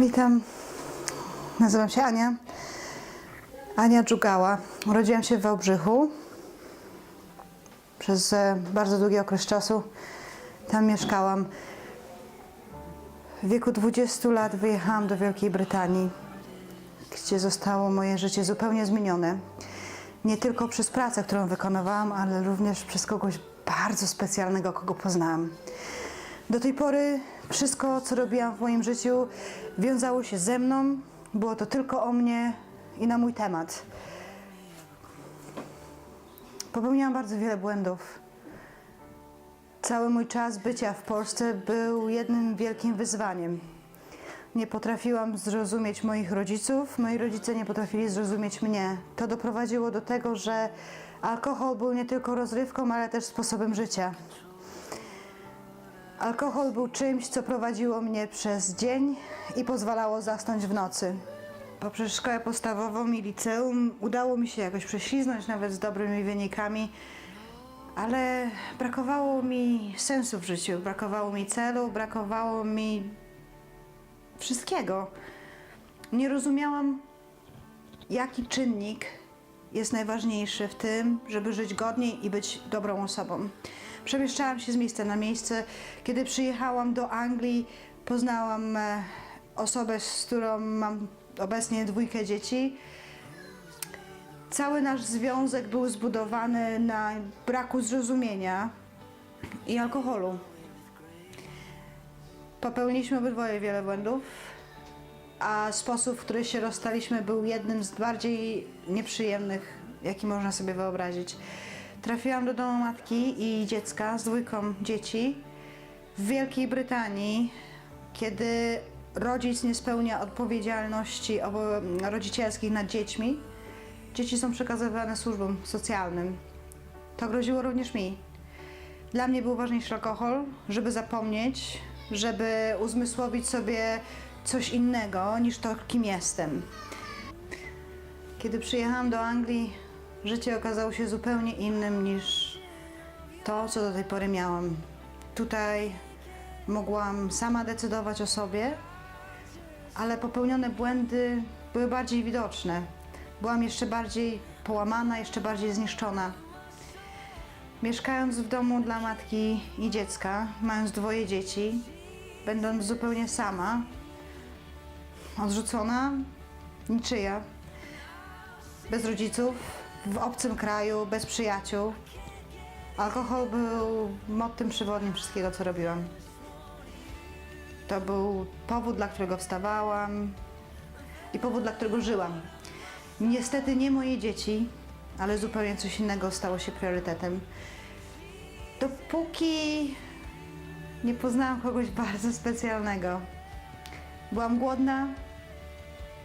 Witam. Nazywam się Ania. Ania Dżugała. Urodziłam się w Wałbrzychu. Przez e, bardzo długi okres czasu tam mieszkałam. W wieku 20 lat wyjechałam do Wielkiej Brytanii, gdzie zostało moje życie zupełnie zmienione. Nie tylko przez pracę, którą wykonywałam, ale również przez kogoś bardzo specjalnego, kogo poznałam. Do tej pory wszystko, co robiłam w moim życiu, wiązało się ze mną. Było to tylko o mnie i na mój temat. Popełniłam bardzo wiele błędów. Cały mój czas bycia w Polsce był jednym wielkim wyzwaniem. Nie potrafiłam zrozumieć moich rodziców, moi rodzice nie potrafili zrozumieć mnie. To doprowadziło do tego, że alkohol był nie tylko rozrywką, ale też sposobem życia. Alkohol był czymś, co prowadziło mnie przez dzień i pozwalało zasnąć w nocy. Poprzez szkołę podstawową i liceum udało mi się jakoś prześliznąć, nawet z dobrymi wynikami, ale brakowało mi sensu w życiu, brakowało mi celu, brakowało mi wszystkiego. Nie rozumiałam, jaki czynnik jest najważniejszy w tym, żeby żyć godniej i być dobrą osobą. Przemieszczałam się z miejsca na miejsce. Kiedy przyjechałam do Anglii, poznałam e, osobę, z którą mam obecnie dwójkę dzieci. Cały nasz związek był zbudowany na braku zrozumienia i alkoholu. Popełniliśmy obydwoje wiele błędów, a sposób, w który się rozstaliśmy, był jednym z bardziej nieprzyjemnych, jaki można sobie wyobrazić. Trafiłam do domu matki i dziecka z dwójką dzieci w Wielkiej Brytanii, kiedy rodzic nie spełnia odpowiedzialności rodzicielskich nad dziećmi. Dzieci są przekazywane służbom socjalnym. To groziło również mi. Dla mnie był ważniejszy alkohol, żeby zapomnieć, żeby uzmysłowić sobie coś innego niż to, kim jestem. Kiedy przyjechałam do Anglii, życie okazało się zupełnie innym niż to, co do tej pory miałam. Tutaj mogłam sama decydować o sobie, ale popełnione błędy były bardziej widoczne. Byłam jeszcze bardziej połamana, jeszcze bardziej zniszczona. Mieszkając w domu dla matki i dziecka, mając dwoje dzieci, będąc zupełnie sama, odrzucona, niczyja, bez rodziców, w obcym kraju, bez przyjaciół. Alkohol był mottem przewodnim wszystkiego, co robiłam. To był powód, dla którego wstawałam i powód, dla którego żyłam. Niestety nie moje dzieci, ale zupełnie coś innego stało się priorytetem. Dopóki nie poznałam kogoś bardzo specjalnego. Byłam głodna,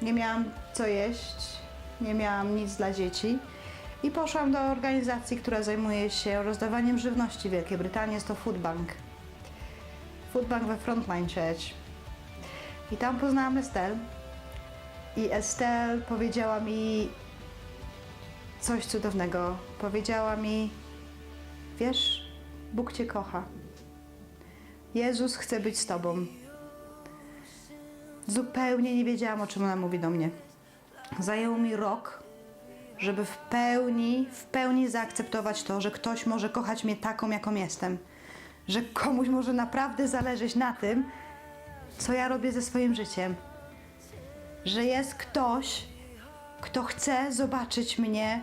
nie miałam co jeść, nie miałam nic dla dzieci i poszłam do organizacji, która zajmuje się rozdawaniem żywności w Wielkiej Brytanii. Jest to Food Bank. Food Bank we Frontline Church. I tam poznałam Estelle. I Estelle powiedziała mi coś cudownego. Powiedziała mi, wiesz, Bóg Cię kocha. Jezus chce być z Tobą. Zupełnie nie wiedziałam, o czym ona mówi do mnie. Zajęło mi rok, żeby w pełni, w pełni zaakceptować to, że ktoś może kochać mnie taką, jaką jestem. Że komuś może naprawdę zależeć na tym, co ja robię ze swoim życiem. Że jest ktoś, kto chce zobaczyć mnie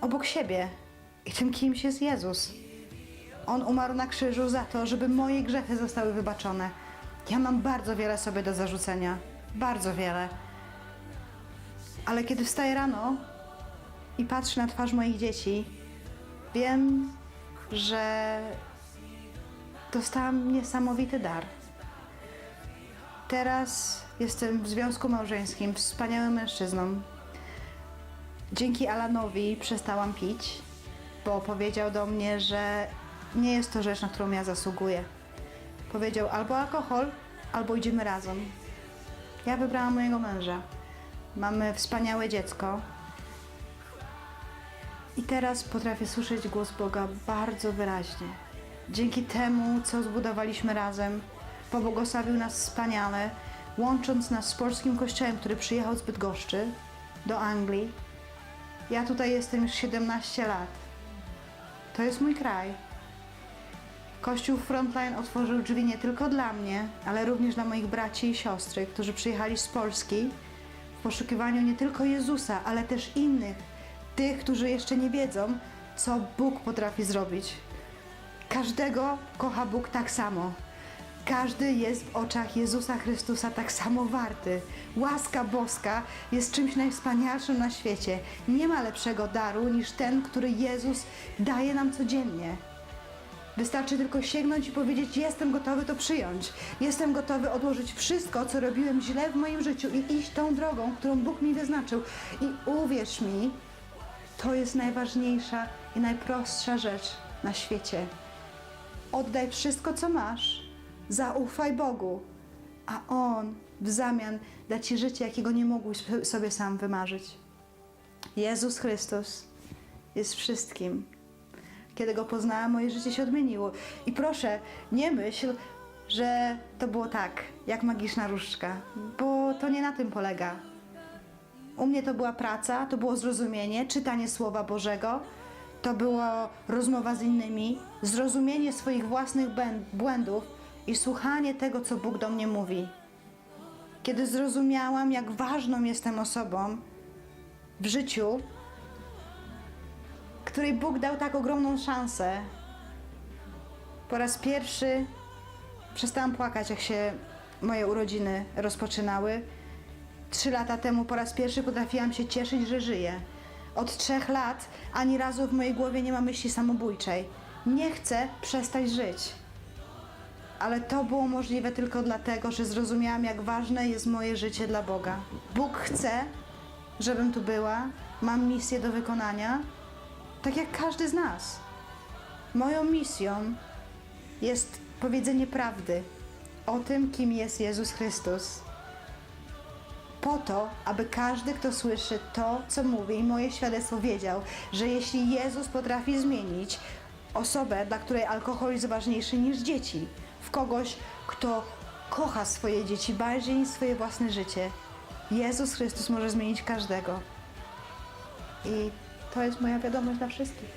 obok siebie. I tym kimś jest Jezus. On umarł na krzyżu za to, żeby moje grzechy zostały wybaczone. Ja mam bardzo wiele sobie do zarzucenia. Bardzo wiele. Ale kiedy wstaję rano i patrzę na twarz moich dzieci, wiem, że dostałam niesamowity dar. Teraz jestem w związku małżeńskim, wspaniałym mężczyzną. Dzięki Alanowi przestałam pić, bo powiedział do mnie, że nie jest to rzecz, na którą ja zasługuję. Powiedział albo alkohol, albo idziemy razem. Ja wybrałam mojego męża. Mamy wspaniałe dziecko. I teraz potrafię słyszeć głos Boga bardzo wyraźnie. Dzięki temu, co zbudowaliśmy razem, pobłogosławił nas wspaniale. łącząc nas z polskim kościołem, który przyjechał z Bydgoszczy do Anglii. Ja tutaj jestem już 17 lat. To jest mój kraj. Kościół Frontline otworzył drzwi nie tylko dla mnie, ale również dla moich braci i siostry, którzy przyjechali z Polski w poszukiwaniu nie tylko Jezusa, ale też innych, tych, którzy jeszcze nie wiedzą, co Bóg potrafi zrobić. Każdego kocha Bóg tak samo. Każdy jest w oczach Jezusa Chrystusa tak samo warty. Łaska boska jest czymś najwspanialszym na świecie. Nie ma lepszego daru niż ten, który Jezus daje nam codziennie. Wystarczy tylko sięgnąć i powiedzieć: Jestem gotowy to przyjąć. Jestem gotowy odłożyć wszystko, co robiłem źle w moim życiu i iść tą drogą, którą Bóg mi wyznaczył. I uwierz mi, to jest najważniejsza i najprostsza rzecz na świecie. Oddaj wszystko, co masz, zaufaj Bogu, a On w zamian da ci życie, jakiego nie mógłbyś sobie sam wymarzyć. Jezus Chrystus jest wszystkim. Kiedy go poznałam, moje życie się odmieniło. I proszę, nie myśl, że to było tak, jak magiczna różdżka, bo to nie na tym polega. U mnie to była praca, to było zrozumienie, czytanie Słowa Bożego, to była rozmowa z innymi, zrozumienie swoich własnych błędów i słuchanie tego, co Bóg do mnie mówi. Kiedy zrozumiałam, jak ważną jestem osobą w życiu, której Bóg dał tak ogromną szansę, po raz pierwszy przestałam płakać, jak się moje urodziny rozpoczynały. Trzy lata temu po raz pierwszy potrafiłam się cieszyć, że żyję. Od trzech lat ani razu w mojej głowie nie ma myśli samobójczej. Nie chcę przestać żyć. Ale to było możliwe tylko dlatego, że zrozumiałam, jak ważne jest moje życie dla Boga. Bóg chce, żebym tu była, mam misję do wykonania, tak jak każdy z nas. Moją misją jest powiedzenie prawdy o tym, kim jest Jezus Chrystus po to, aby każdy, kto słyszy to, co mówię i moje świadectwo wiedział, że jeśli Jezus potrafi zmienić osobę, dla której alkohol jest ważniejszy niż dzieci, w kogoś, kto kocha swoje dzieci bardziej niż swoje własne życie, Jezus Chrystus może zmienić każdego. I to jest moja wiadomość dla wszystkich.